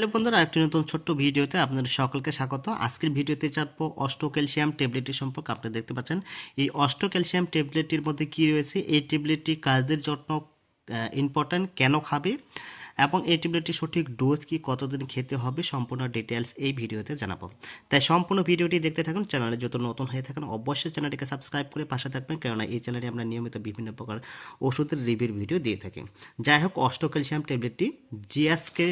Hello বন্ধুরা, একটি নতুন ছোট্ট ভিডিওতে আপনাদের সকলকে স্বাগত। আজকের ভিডিওতে চাপবো অষ্ট ক্যালসিয়াম ট্যাবলেটটি সম্পর্কে। আপনি দেখতে পাচ্ছেন, এই অষ্ট ক্যালসিয়াম ট্যাবলেটটির মধ্যে কি রয়েছে? এই ট্যাবলেটটি কাজের জন্য ইম্পর্ট্যান্ট কেন খাবে? এবং এই ট্যাবলেটটি সঠিক ডোজ কি, কতদিন খেতে হবে? সম্পূর্ণ ডিটেলস এই ভিডিওতে জানাব। তাই সম্পূর্ণ ভিডিওটি দেখতে থাকুন। চ্যানেলে যত নতুন হয়ে থাকেন, অবশ্যই চ্যানেলটিকে সাবস্ক্রাইব করে পাশে থাকবেন। কেননা এই চ্যানেলে আমরা নিয়মিত বিভিন্ন প্রকার ওষুধের রিভিউর ভিডিও দিয়ে থাকি। যাই হোক অষ্ট ক্যালসিয়াম ট্যাবলেটটি জিএসকে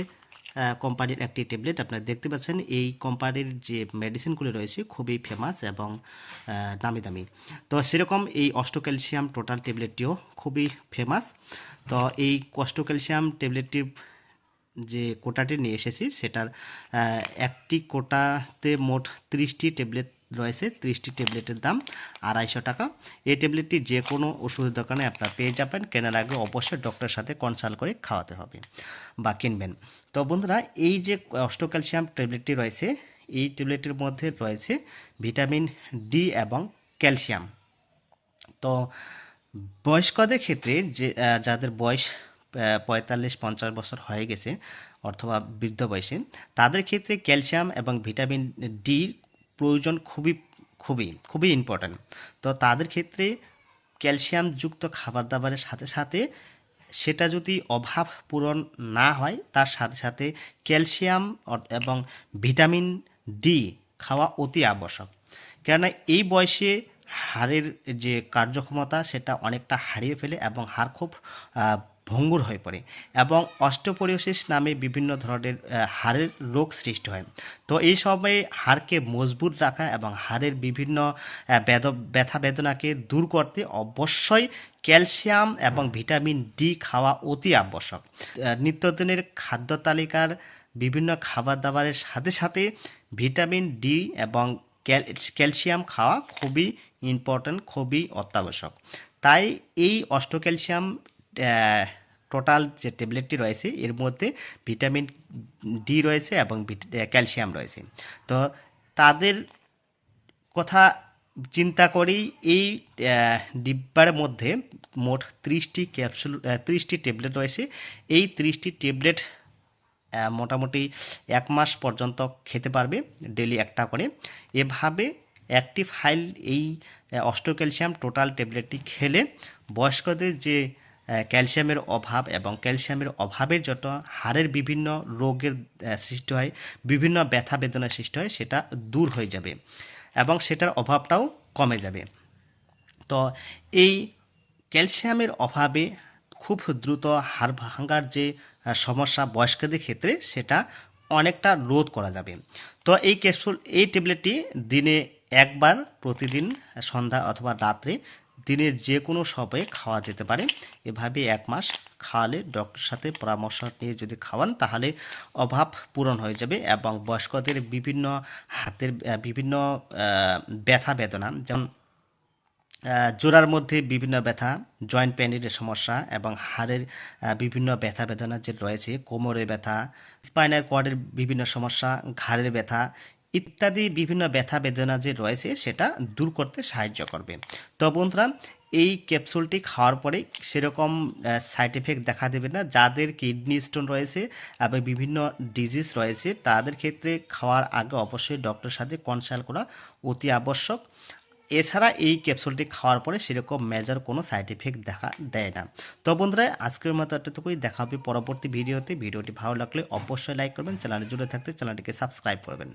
কোম্পানির একটি ট্যাবলেট আপনারা দেখতে পাচ্ছেন। এই কোম্পানির যে মেডিসিনগুলি রয়েছে খুবই ফেমাস এবং দামি দামি। তো সেরকম এই অষ্ট ক্যালসিয়াম টোটাল ট্যাবলেটটিও খুবই ফেমাস তো এই অষ্ট ক্যালসিয়াম ট্যাবলেটটির যে কোটাটি নিয়ে এসেছি, সেটার একটি কোটাতে মোট ত্রিশটি ট্যাবলেট রয়েছে ত্রিশটি ট্যাবলেটের দাম আড়াইশো টাকা। এই ট্যাবলেটটি যে কোনো ওষুধের দোকানে আপনারা পেয়ে যাবেন। কেনার আগে অবশ্যই ডক্টরের সাথে কনসাল্ট করে খাওয়াতে হবে বা কিনবেন। তো বন্ধুরা, এই যে অষ্ট ক্যালসিয়াম ট্যাবলেটটি রয়েছে, এই ট্যাবলেটের মধ্যে রয়েছে ভিটামিন ডি এবং ক্যালসিয়াম। তো বয়স্কদের ক্ষেত্রে যে যাদের বয়স পঁয়তাল্লিশ, পঞ্চাশ বছর হয়ে গেছে অথবা বৃদ্ধ বয়সে, তাদের ক্ষেত্রে ক্যালসিয়াম এবং ভিটামিন ডির প্রয়োজন খুবই খুবই খুবই ইম্পর্ট্যান্ট তো তাদের ক্ষেত্রে ক্যালসিয়ামযুক্ত খাবার দাবারের সাথে সাথে সেটা যদি অভাব পূরণ না হয়, তার সাথে সাথে ক্যালসিয়াম এবং ভিটামিন ডি খাওয়া অতি আবশ্যক। কেননা এই বয়সে হাড়ের যে কার্যক্ষমতা, সেটা অনেকটা হারিয়ে ফেলে এবং হাড় খুব ভঙ্গুর হয়ে পড়ে এবং অস্টোপরিওসিস নামে বিভিন্ন ধরনের হাড়ের রোগ সৃষ্টি হয়। তো এই সময়ে হাড়কে মজবুত রাখা এবং হাড়ের বিভিন্ন ব্যথা বেদনাকে দূর করতে অবশ্যই ক্যালসিয়াম এবং ভিটামিন ডি খাওয়া অতি আবশ্যক। নিত্যদিনের খাদ্য তালিকার বিভিন্ন খাবার দাবারের সাথে সাথে ভিটামিন ডি এবং ক্যালসিয়াম খাওয়া খুবই ইম্পর্ট্যান্ট খুবই অত্যাবশ্যক। তাই এই অষ্ট ক্যালসিয়াম টোটাল যে ট্যাবলেটটি রয়েছে, এর মধ্যে ভিটামিন ডি রয়েছে এবং ক্যালসিয়াম রয়েছে। তো তাদের কথা চিন্তা করেই এই ডিব্বার মধ্যে মোট ত্রিশটি ক্যাপসুল ত্রিশটি ট্যাবলেট রয়েছে। এই ত্রিশটি ট্যাবলেট মোটামুটি এক মাস পর্যন্ত খেতে পারবে ডেলি একটা করে। এভাবে একটি ফাইল এই অষ্ট ক্যালসিয়াম টোটাল ট্যাবলেটটি খেলে বয়স্কদের যে ক্যালসিয়ামের অভাব এবং ক্যালসিয়ামের অভাবের যত হাড়ের বিভিন্ন রোগের সৃষ্টি হয়, বিভিন্ন ব্যথা বেদনার সৃষ্টি হয়, সেটা দূর হয়ে যাবে এবং সেটার অভাবটাও কমে যাবে। তো এই ক্যালসিয়ামের অভাবে খুব দ্রুত হাড় ভাঙার যে সমস্যা বয়স্কদের ক্ষেত্রে, সেটা অনেকটা রোধ করা যাবে। তো এই ক্যাপসুল, এই ট্যাবলেটটি দিনে একবার প্রতিদিন সন্ধ্যা অথবা রাত্রে দিনের যে কোনো সময়ে খাওয়া যেতে পারে। এভাবে এক মাস খাওয়ালে ডক্টর সাথে পরামর্শ নিয়ে যদি খাওয়ান, তাহলে অভাব পূরণ হয়ে যাবে এবং বয়স্কদের বিভিন্ন হাতের বিভিন্ন ব্যথা বেদনা, যেমন জোড়ার মধ্যে বিভিন্ন ব্যথা, জয়েন্ট পেনের সমস্যা এবং হাড়ের বিভিন্ন ব্যথা বেদনা যে রয়েছে কোমরে ব্যথা, স্পাইনাল কর্ডের বিভিন্ন সমস্যা, ঘাড়ের ব্যথা ইত্যাদি বিভিন্ন ব্যথা বেদনা যে রয়েছে, সেটা দূর করতে সাহায্য করবে। তো বন্ধুরা, এই ক্যাপসুলটি খাওয়ার পরে সেরকম সাইড এফেক্ট দেখা দেবে না। যাদের কিডনি স্টোন রয়েছে এবং বিভিন্ন ডিজিজ রয়েছে, তাদের ক্ষেত্রে খাওয়ার আগে অবশ্যই ডক্টরের সাথে কনসাল্ট করা অতি আবশ্যক। এছাড়া এই ক্যাপসুলটি খাওয়ার পরে সেরকম মেজার কোনো সাইড এফেক্ট দেখা দেয় না। তো বন্ধুরা, আজকের মতো এতটুকুই। দেখা হবে পরবর্তী ভিডিওতে ভিডিওটি ভালো লাগলে অবশ্যই লাইক করবেন চ্যানেলে জুড়ে থাকতে চ্যানেলটিকে সাবস্ক্রাইব করবেন।